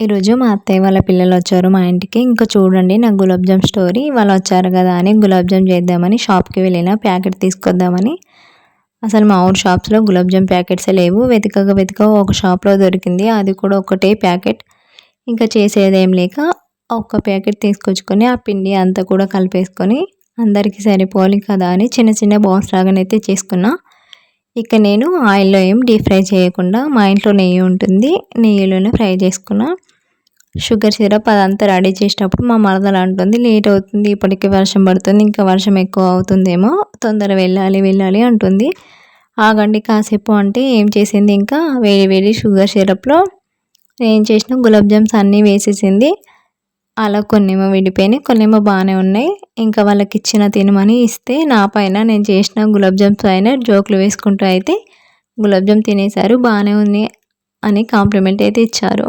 ఈరోజు మా అత్తయ్య వాళ్ళ పిల్లలు వచ్చారు మా ఇంటికి. ఇంకా చూడండి నా గులాబ్ జామ్ స్టోరీ. వాళ్ళు వచ్చారు కదా అని గులాబ్ జామ్ చేద్దామని షాప్కి వెళ్ళిన ప్యాకెట్ తీసుకొద్దామని. అసలు మా ఊరు షాప్స్లో గులాబ్ జామ్ ప్యాకెట్సే లేవు. వెతకగా వెతక ఒక షాప్లో దొరికింది. అది కూడా ఒకటే ప్యాకెట్. ఇంకా చేసేదేం లేక ఒక్క ప్యాకెట్ తీసుకొచ్చుకొని ఆ పిండి అంతా కూడా కలిపేసుకొని అందరికీ సరిపోవాలి కదా అని చిన్న చిన్న బాక్స్ లాగానైతే చేసుకున్నా. ఇక నేను ఆయిల్లో ఏం డీప్ ఫ్రై చేయకుండా మా ఇంట్లో నెయ్యి ఉంటుంది నెయ్యిలోనే ఫ్రై చేసుకున్నా. షుగర్ సిరప్ అదంతా రెడీ చేసేటప్పుడు మా మరదలు అంటుంది లేట్ అవుతుంది ఇప్పటికే వర్షం పడుతుంది ఇంకా వర్షం ఎక్కువ అవుతుందేమో తొందర వెళ్ళాలి వెళ్ళాలి అంటుంది. ఆగండి కాసేపు అంటే ఏం చేసింది ఇంకా వేడి వేడి షుగర్ సిరప్లో నేను చేసిన గులాబ్ జామ్స్ అన్నీ వేసేసింది. అలా కొన్నేమో విడిపోయినాయి కొన్నేమో బాగానే ఉన్నాయి. ఇంకా వాళ్ళకి ఇచ్చిన తినమని ఇస్తే నా పైన నేను చేసిన గులాబ్ జామ్స్ పైన జోకులు వేసుకుంటూ అయితే గులాబ్ జామ్ తినేశారు బాగానే ఉంది అని కాంప్లిమెంట్ అయితే ఇచ్చారు.